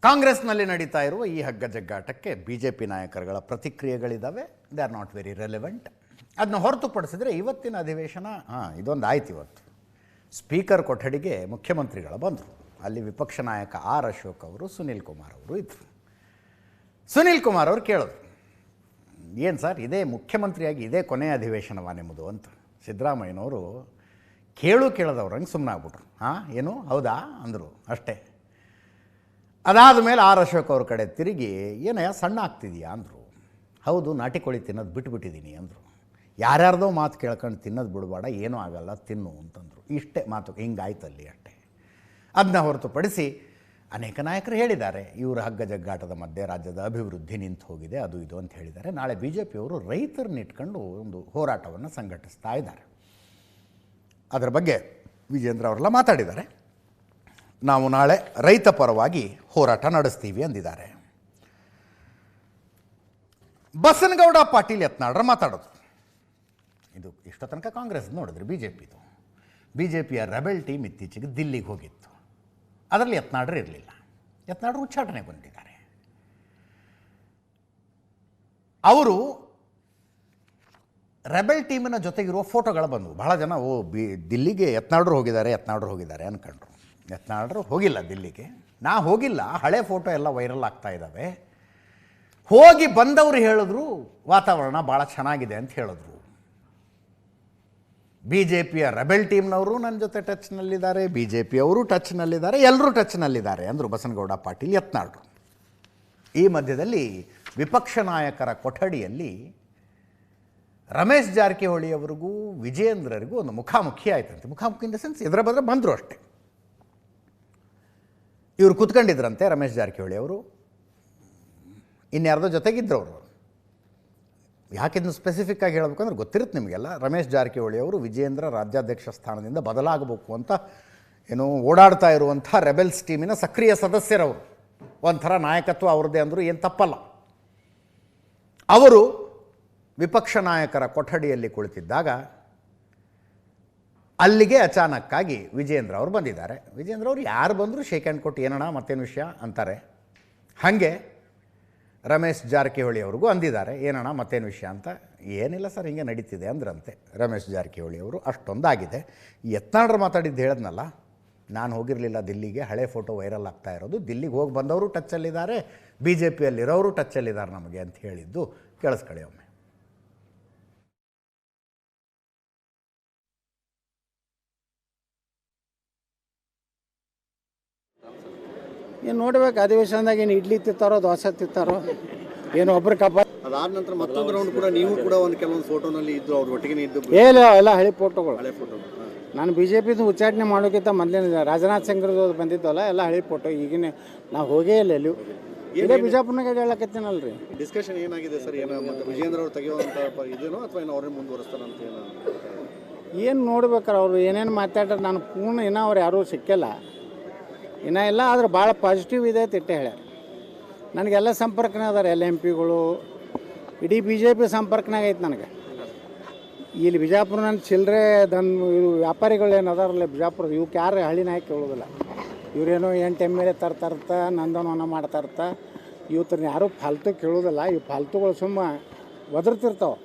ಕಾಂಗ್ರೆಸ್ನಲ್ಲಿ ನಡೀತಾ ಇರುವ ಈ ಹಗ್ಗ ಜಗ್ಗಾಟಕ್ಕೆ ಬಿ ಜೆ ಪಿ ನಾಯಕರುಗಳ ಪ್ರತಿಕ್ರಿಯೆಗಳಿದ್ದಾವೆ they are not very relevant ಅದನ್ನ ಹೊರತುಪಡಿಸಿದ್ರೆ ಇವತ್ತಿನ ಅಧಿವೇಶನ, ಹಾಂ, ಇದೊಂದು ಆಯ್ತು ಇವತ್ತು. ಸ್ಪೀಕರ್ ಕೊಠಡಿಗೆ ಮುಖ್ಯಮಂತ್ರಿಗಳ ಬಂದರು. ಅಲ್ಲಿ ವಿಪಕ್ಷ ನಾಯಕ ಆರ್ ಅಶೋಕ್ ಅವರು, ಸುನೀಲ್ ಕುಮಾರ್ ಅವರು ಇದ್ದರು ಸುನೀಲ್ ಕುಮಾರ್ ಅವರು ಕೇಳಿದ್ರು, ಏನು ಸರ್, ಇದೇ ಮುಖ್ಯಮಂತ್ರಿಯಾಗಿ ಇದೇ ಕೊನೆಯ ಅಧಿವೇಶನವಾ ನಿಮ್ಮದು? ಅಂತ. ಸಿದ್ದರಾಮಯ್ಯನವರು ಕೇಳು ಕೇಳದವ್ರಂಗೆ ಸುಮ್ಮನಾಗ್ಬಿಟ್ರು ಹಾಂ, ಏನು? ಹೌದಾ? ಅಂದರು. ಅಷ್ಟೇ. ಅದಾದ ಮೇಲೆ ಆರ್ ಅಶೋಕ್ ಅವ್ರ ಕಡೆ ತಿರುಗಿ, ಏನಯ್ಯ, ಸಣ್ಣ ಆಗ್ತಿದೆಯಾ? ಅಂದರು. ಹೌದು, ನಾಟಿ ಕೋಳಿ ತಿನ್ನೋದು ಬಿಟ್ಬಿಟ್ಟಿದ್ದೀನಿ ಅಂದರು. ಯಾರ್ಯಾರ್ದೋ ಮಾತು ಕೇಳ್ಕೊಂಡು ತಿನ್ನೋದು ಬಿಡಬೇಡ, ಏನೂ ಆಗಲ್ಲ, ತಿನ್ನು, ಅಂತಂದರು. ಇಷ್ಟೇ ಮಾತು ಹಿಂಗಾಯ್ತಲ್ಲಿ ಅಷ್ಟೇ. ಅದನ್ನ ಹೊರತುಪಡಿಸಿ ಅನೇಕ ನಾಯಕರು ಹೇಳಿದ್ದಾರೆ, ಇವರ ಹಗ್ಗ ಜಗ್ಗಾಟದ ಮಧ್ಯೆ ರಾಜ್ಯದ ಅಭಿವೃದ್ಧಿ ನಿಂತು ಹೋಗಿದೆ, ಅದು ಇದು ಅಂತ ಹೇಳಿದ್ದಾರೆ. ನಾಳೆ ಬಿ ಜೆ ಪಿಯವರು ರೈತರನ್ನ ಇಟ್ಕೊಂಡು ಒಂದು ಹೋರಾಟವನ್ನು ಸಂಘಟಿಸ್ತಾ ಇದ್ದಾರೆ. ಅದರ ಬಗ್ಗೆ ವಿಜೇಂದ್ರ ಅವರೆಲ್ಲ ಮಾತಾಡಿದ್ದಾರೆ. ನಾವು ನಾಳೆ ರೈತ ಪರವಾಗಿ ಹೋರಾಟ ನಡೆಸ್ತೀವಿ ಅಂದಿದ್ದಾರೆ. ಬಸನಗೌಡ ಪಾಟೀಲ್ ಯತ್ನಾಳ್ರ ಮಾತಾಡೋದು. ಇದು ಇಷ್ಟೋ ತನಕ ಕಾಂಗ್ರೆಸ್ ನೋಡಿದ್ರು ಬಿ ಜೆ ಪಿದು ಬಿ ಜೆ ಪಿಯ ರೆಬೆಲ್ ಟೀಮ್ ಇತ್ತೀಚೆಗೆ ದಿಲ್ಲಿಗೆ ಹೋಗಿತ್ತು. ಅದರಲ್ಲಿ ಯತ್ನಾಡ್ರು ಇರಲಿಲ್ಲ. ಯತ್ನಾಡ್ರು ಉಚ್ಚಾಟನೆ ಬಂದಿದ್ದಾರೆ ಅವರು ರೆಬೆಲ್ ಟೀಮಿನ ಜೊತೆಗಿರುವ ಫೋಟೋಗಳು ಬಂದವು. ಬಹಳ ಜನ, ಓ, ಬಿ, ದಿಲ್ಲಿಗೆ ಯತ್ನಾಡ್ರು ಹೋಗಿದ್ದಾರೆ ಯತ್ನಾಡ್ರು ಹೋಗಿದ್ದಾರೆ ಅಂದ್ಕೊಂಡ್ರು ಯತ್ನಾಡ್ರು ಹೋಗಿಲ್ಲ ದಿಲ್ಲಿಗೆ. ನಾ ಹೋಗಿಲ್ಲ, ಹಳೆ ಫೋಟೋ ಎಲ್ಲ ವೈರಲ್ ಆಗ್ತಾ ಇದ್ದಾವೆ ಹೋಗಿ ಬಂದವರು ಹೇಳಿದ್ರು, ವಾತಾವರಣ ಭಾಳ ಚೆನ್ನಾಗಿದೆ ಅಂತ ಹೇಳಿದ್ರು. ಬಿ ಜೆ ಪಿಯ ರೆಬೆಲ್ ಟೀಮ್ನವರು ನನ್ನ ಜೊತೆ ಟಚ್ನಲ್ಲಿದ್ದಾರೆ ಬಿ ಜೆ ಪಿಯವರು ಟಚ್ನಲ್ಲಿದ್ದಾರೆ ಎಲ್ಲರೂ ಟಚ್ನಲ್ಲಿದ್ದಾರೆ ಅಂದರು ಬಸನಗೌಡ ಪಾಟೀಲ್ ಯತ್ನಾಳ್ರು. ಈ ಮಧ್ಯದಲ್ಲಿ ವಿಪಕ್ಷ ನಾಯಕರ ಕೊಠಡಿಯಲ್ಲಿ ರಮೇಶ್ ಜಾರಕಿಹೊಳಿಯವರಿಗೂ ವಿಜಯೇಂದ್ರರಿಗೂ ಒಂದು ಮುಖಾಮುಖಿ ಆಯ್ತಂತೆ. ಮುಖಾಮುಖಿ ಇನ್ ದ ಸೆನ್ಸ್ ಇದರ ಬದಲು ಬಂದರು ಅಷ್ಟೇ. ಇವರು ಕೂತ್ಕೊಂಡಿದ್ರಂತೆ, ರಮೇಶ್ ಜಾರಕಿಹೊಳಿ ಅವರು. ಇನ್ಯಾರ್ದೋ ಜೊತೆಗಿದ್ರು ಅವರು. ಯಾಕಿದ್ನು ಸ್ಪೆಸಿಫಿಕ್ ಆಗಿ ಹೇಳಬೇಕು ಅಂದ್ರೆ ಗೊತ್ತಿರುತ್ತೆ ನಿಮಗೆಲ್ಲ. ರಮೇಶ್ ಜಾರಕಿಹೊಳಿ ಅವರು ವಿಜೇಂದ್ರ ರಾಜ್ಯಾಧ್ಯಕ್ಷ ಸ್ಥಾನದಿಂದ ಬದಲಾಗಬೇಕು ಅಂತ ಏನು ಓಡಾಡ್ತಾ ಇರುವಂಥ ರೆಬೆಲ್ಸ್ ಟೀಮಿನ ಸಕ್ರಿಯ ಸದಸ್ಯರವರು. ಒಂಥರ ನಾಯಕತ್ವ ಅವ್ರದ್ದೇ ಅಂದರೂ ಏನು ತಪ್ಪಲ್ಲ. ಅವರು ವಿಪಕ್ಷ ನಾಯಕರ ಕೊಠಡಿಯಲ್ಲಿ ಕುಳಿತಿದ್ದಾಗ ಅಲ್ಲಿಗೆ ಅಚಾನಕ್ಕಾಗಿ ವಿಜೇಂದ್ರ ಅವರು ಬಂದಿದ್ದಾರೆ. ವಿಜೇಂದ್ರ ಅವರು ಯಾರು ಬಂದರೂ ಶೇಕ್ ಹ್ಯಾಂಡ್ ಕೊಟ್ಟು ಏನಣ್ಣ, ಮತ್ತೇನು ವಿಷಯ ಅಂತಾರೆ. ಹಾಗೆ ರಮೇಶ್ ಜಾರಕಿಹೊಳಿ ಅವ್ರಿಗೂ ಅಂದಿದ್ದಾರೆ, ಏನಣ್ಣ, ಮತ್ತೇನು ವಿಷಯ ಅಂತ. ಏನಿಲ್ಲ ಸರ್, ಹಿಂಗೆ ನಡೀತಿದೆ ಅಂದ್ರಂತೆ. ರಮೇಶ್ ಜಾರಕಿಹೊಳಿ ಅವರು ಅಷ್ಟೊಂದಾಗಿದೆ. ಎತ್ನಾಡ್ರು ಮಾತಾಡಿದ್ದು ಹೇಳದ್ನಲ್ಲ, ನಾನು ಹೋಗಿರಲಿಲ್ಲ ದಿಲ್ಲಿಗೆ, ಹಳೆ ಫೋಟೋ ವೈರಲ್ ಆಗ್ತಾ ಇರೋದು. ದಿಲ್ಲಿಗೆ ಹೋಗಿ ಬಂದವರು ಟಚ್ಚಲ್ಲಿದ್ದಾರೆ ಬಿ ಜೆ ಪಿಯಲ್ಲಿರೋರು ಟಚ್ಚಲ್ಲಿದ್ದಾರೆ ನಮಗೆ ಅಂತ ಹೇಳಿದ್ದು, ಕೇಳಿಸ್ಕೊಳ್ಳಿ ಒಮ್ಮೆ. ಏನು ನೋಡ್ಬೇಕು ಅಧಿವೇಶನದಾಗ ಏನು ಇಡ್ಲಿ ತಿತ್ತಾರೋ ದೋಸೆ ತಿತ್ತಾರೋ ಏನು ಒಬ್ರು ಕಪ್ಪ ಅದಾದ ನಂತರ ಮತ್ತೊಂದು ರೌಂಡ್ ಕೂಡ ನೀವು ಕೂಡ ಒಂದು ಕೆಲವೊಂದು ಫೋಟೋನಲ್ಲಿ ಇದ್ದು ಅವ್ರ ಒಟ್ಟಿಗೆ ಇದ್ದು ಏನಿಲ್ಲ ಎಲ್ಲ ಹಳೆ ಫೋಟೋಗಳು ಹಳೆ ಫೋಟೋ ನಾನು ಬಿ ಜೆ ಪಿದು ಉಚ್ಚಾಟನೆ ಮಾಡೋಕ್ಕಿಂತ ಮೊದಲೇ ರಾಜನಾಥ್ ಸಿಂಗ್ರದ್ದು ಬಂದಿದ್ದಲ್ಲ ಎಲ್ಲ ಹಳೆ ಫೋಟೋ ಈಗಿನ ನಾವು ಹೋಗೇ ಇಲ್ಲ ಎಲ್ಲೂ ಇದೇ ಬಿಜಾಪುರ್ನಾಗ ಹೇಳಕತ್ತೀನಲ್ರಿ. ಡಿಸ್ಕಷನ್ ಏನಾಗಿದೆ ಸರ್? ಏನೋ ಮತ್ತೆ ವಿಜೇಂದ್ರ ಅವರು ತೆಗೆಯುವಂತ ಪ- ಇದೇನೋ ಅಥವಾ ಏನು ಅವ್ರನ್ನ ಮುಂದುವರಿಸ್ತಾರಂತ ಏನೋ ಏನು ನೋಡ್ಬೇಕಾರೆ ಅವರು ಏನೇನು ಮಾತಾಡ್ರೆ ನಾನು ಪೂರ್ಣ ಇನ್ನೂ ಅವ್ರು ಯಾರೂ ಸಿಕ್ಕಿಲ್ಲ. ಇನ್ನೂ ಇಲ್ಲ ಆದ್ರೆ ಭಾಳ ಪಾಸಿಟಿವ್ ಇದೆ ಅಂತ ಇಟ್ಟೆ ಹೇಳ್ಯಾರ. ನನಗೆಲ್ಲ ಸಂಪರ್ಕನೇ ಅದಾರೆ ಎಲ್ ಎಂ ಪಿಗಳು, ಇಡೀ ಬಿ ಜೆ ಪಿ ಸಂಪರ್ಕನಾಗ ಐತೆ ನನಗೆ. ಇಲ್ಲಿ ಬಿಜಾಪುರ ನನ್ನ ಚಿಲ್ಲರೆ ದನ್ ಇವು ವ್ಯಾಪಾರಿಗಳು ಏನು ಅದಾರಲ್ಲ ಬಿಜಾಪುರ ಇವಕ್ಕೆ ಯಾರು ಹಳ್ಳಿ ನಾಯಕ ಕೇಳೋದಿಲ್ಲ. ಇವರೇನೋ ಎಂಟು ಎಂ ಎಲ್ ಎ ತರ್ತಾರ್ತ, ನಂದನವನ ಮಾಡ್ತಾರ್ತ ಇವತ್ತನ್ನ ಯಾರೂ ಫಾಲ್ತು ಕೇಳೋದಿಲ್ಲ. ಇವು ಫಾಲ್ತುಗಳು ಸುಮ್ಮ ಒದರ್ತಿರ್ತಾವೆ.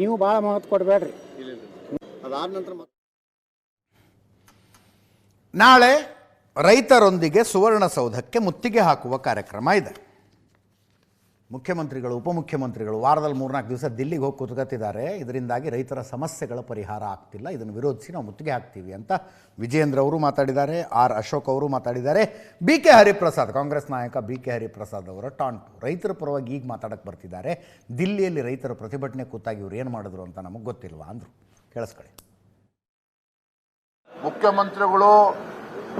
ನೀವು ಭಾಳ ಮಹತ್ವ ಕೊಡಬೇಡ್ರಿ ಅದಾದ ನಂತರ ನಾಳೆ ರೈತರೊಂದಿಗೆ ಸುವರ್ಣಸೌಧಕ್ಕೆ ಮುತ್ತಿಗೆ ಹಾಕುವ ಕಾರ್ಯಕ್ರಮ ಇದೆ. ಮುಖ್ಯಮಂತ್ರಿಗಳು, ಉಪಮುಖ್ಯಮಂತ್ರಿಗಳು ವಾರದಲ್ಲಿ ಮೂರ್ನಾಲ್ಕು ದಿವಸ ದಿಲ್ಲಿಗೆ ಹೋಗಿ ಕೂತ್ಕೊತಿದ್ದಾರೆ ಇದರಿಂದಾಗಿ ರೈತರ ಸಮಸ್ಯೆಗಳ ಪರಿಹಾರ ಆಗ್ತಿಲ್ಲ. ಇದನ್ನು ವಿರೋಧಿಸಿ ನಾವು ಮುತ್ತಿಗೆ ಹಾಕ್ತೀವಿ ಅಂತ ವಿಜೇಂದ್ರ ಅವರು ಮಾತಾಡಿದ್ದಾರೆ, ಆರ್ ಅಶೋಕ್ ಅವರು ಮಾತಾಡಿದ್ದಾರೆ. ಬಿ ಕೆ ಹರಿಪ್ರಸಾದ್, ಕಾಂಗ್ರೆಸ್ ನಾಯಕ ಬಿ ಕೆ ಹರಿಪ್ರಸಾದ್ ಅವರ ಟಾಂಟು. ರೈತರ ಪರವಾಗಿ ಈಗ ಮಾತಾಡಕ್ಕೆ ಬರ್ತಿದ್ದಾರೆ. ದಿಲ್ಲಿಯಲ್ಲಿ ರೈತರ ಪ್ರತಿಭಟನೆ ಕೂತಾಗಿ ಇವರು ಏನು ಮಾಡಿದ್ರು ಅಂತ ನಮಗೆ ಗೊತ್ತಿಲ್ವಾ ಅಂದರು. ಕೇಳಿಸ್ಕೊಳ್ಳಿ. ಮುಖ್ಯಮಂತ್ರಿಗಳು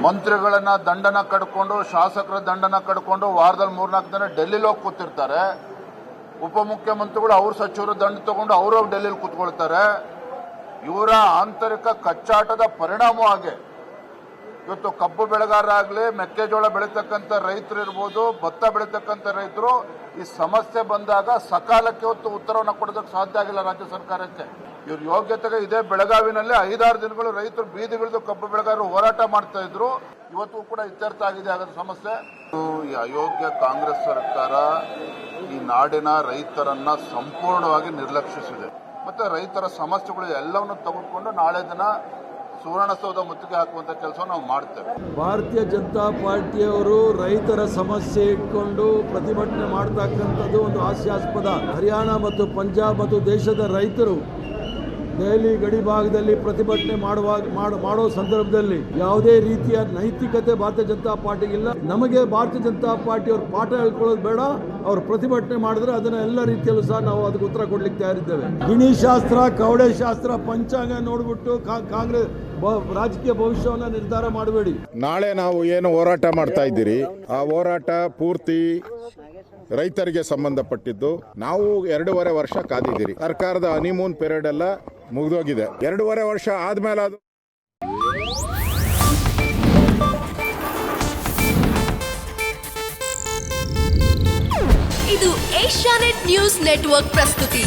ಮಂತ್ರಿಗಳನ್ನ ದಂಡನ ಕಡ್ಕೊಂಡು, ಶಾಸಕರ ದಂಡನ ಕಡ್ಕೊಂಡು ವಾರದಲ್ಲಿ ಮೂರ್ನಾಲ್ಕು ದಿನ ಡೆಲ್ಲಿಲಿ ಹೋಗಿ ಕೂತಿರ್ತಾರೆ. ಉಪಮುಖ್ಯಮಂತ್ರಿಗಳು ಅವ್ರ ಸಚಿವರು ದಂಡ ತಗೊಂಡು ಅವರು ಡೆಲ್ಲಿಲಿ ಕೂತ್ಕೊಳ್ತಾರೆ. ಇವರ ಆಂತರಿಕ ಕಚ್ಚಾಟದ ಪರಿಣಾಮವಾಗಿ ಇವತ್ತು ಕಬ್ಬು ಬೆಳೆಗಾರರಾಗಲಿ, ಮೆಕ್ಕೆಜೋಳ ಬೆಳೀತಕ್ಕಂಥ ರೈತರು ಇರ್ಬೋದು, ಭತ್ತ ಬೆಳೀತಕ್ಕಂಥ ರೈತರು ಈ ಸಮಸ್ಯೆ ಬಂದಾಗ ಸಕಾಲಕ್ಕೆ ಇವತ್ತು ಉತ್ತರವನ್ನು ಕೊಡೋದಕ್ಕೆ ಸಾಧ್ಯ ಆಗಿಲ್ಲ ರಾಜ್ಯ ಸರ್ಕಾರಕ್ಕೆ. ಇವ್ರ ಯೋಗ್ಯತೆಗೆ ಇದೇ ಬೆಳಗಾವಿನಲ್ಲಿ ಐದಾರು ದಿನಗಳು ರೈತರು ಬೀದಿಗಿಳಿದು ಕಬ್ಬು ಬೆಳೆಗಾರರು ಹೋರಾಟ ಮಾಡ್ತಾ ಇದ್ರು. ಇವತ್ತು ಕೂಡ ಇತ್ಯರ್ಥ ಆಗಿದೆ ಅದರ ಸಮಸ್ಯೆ. ಈ ಅಯೋಗ್ಯ ಕಾಂಗ್ರೆಸ್ ಸರ್ಕಾರ ಈ ನಾಡಿನ ರೈತರನ್ನ ಸಂಪೂರ್ಣವಾಗಿ ನಿರ್ಲಕ್ಷಿಸಿದೆ. ಮತ್ತೆ ರೈತರ ಸಮಸ್ಯೆಗಳು ಎಲ್ಲವನ್ನು ತೆಗೆದುಕೊಂಡು ನಾಳೆ ದಿನ ಸುವರ್ಣಸೌಧ ಮುತ್ತಿಗೆ ಹಾಕುವಂತ ಕೆಲಸ ನಾವು ಮಾಡ್ತೇವೆ. ಭಾರತೀಯ ಜನತಾ ಪಾರ್ಟಿಯವರು ರೈತರ ಸಮಸ್ಯೆ ಇಟ್ಕೊಂಡು ಪ್ರತಿಭಟನೆ ಮಾಡ್ತಕ್ಕಂಥದ್ದು ಒಂದು ಹಾಸ್ಯಾಸ್ಪದ. ಹರಿಯಾಣ ಮತ್ತು ಪಂಜಾಬ್ ಮತ್ತು ದೇಶದ ರೈತರು ದೆಹಲಿ ಗಡಿ ಭಾಗದಲ್ಲಿ ಪ್ರತಿಭಟನೆ ಮಾಡುವಾಗ ಮಾಡ- ಸಂದರ್ಭದಲ್ಲಿ ಯಾವುದೇ ರೀತಿಯ ನೈತಿಕತೆ ಭಾರತೀಯ ಜನತಾ ಪಾರ್ಟಿಗಿಲ್ಲ ನಮಗೆ ಭಾರತೀಯ ಜನತಾ ಪಾರ್ಟಿ ಅವ್ರ ಪಾಠ ಹೇಳ್ಕೊಳ್ಳೋದು ಬೇಡ. ಅವ್ರು ಪ್ರತಿಭಟನೆ ಮಾಡಿದ್ರೆ ಅದನ್ನ ಎಲ್ಲ ರೀತಿಯಲ್ಲೂ ಸಹ ನಾವು ಅದಕ್ಕೆ ಉತ್ತರ ಕೊಡ್ಲಿಕ್ಕೆ ತಯಾರಿದ್ದೇವೆ. ಗಿಣಿ ಶಾಸ್ತ್ರ, ಕವಡೆ ಶಾಸ್ತ್ರ, ಪಂಚಾಂಗ ನೋಡ್ಬಿಟ್ಟು ಕಾಂಗ್ರೆಸ್ ರಾಜಕೀಯ ಭವಿಷ್ಯವನ್ನ ನಿರ್ಧಾರ ಮಾಡಬೇಡಿ. ನಾಳೆ ನಾವು ಏನು ಹೋರಾಟ ಮಾಡ್ತಾ ಇದ್ದೀರಿ? ಆ ಹೋರಾಟ ಪೂರ್ತಿ ರೈತರಿಗೆ ಸಂಬಂಧಪಟ್ಟಿದ್ದು. ನಾವು ಎರಡೂವರೆ ವರ್ಷ ಕಾದಿದ್ದೀರಿ. ಸರ್ಕಾರದ ಹನಿಮೂನ್ ಪೀರಿಯಡ್ ಎಲ್ಲ ಮುಗಿದೋಗಿದೆ. ಎರಡೂವರೆ ವರ್ಷ ಆದ್ಮೇಲೆ ಅದು ಇದು ಏಷ್ಯಾನೆಟ್ ನ್ಯೂಸ್ ನೆಟ್ವರ್ಕ್ ಪ್ರಸ್ತುತಿ.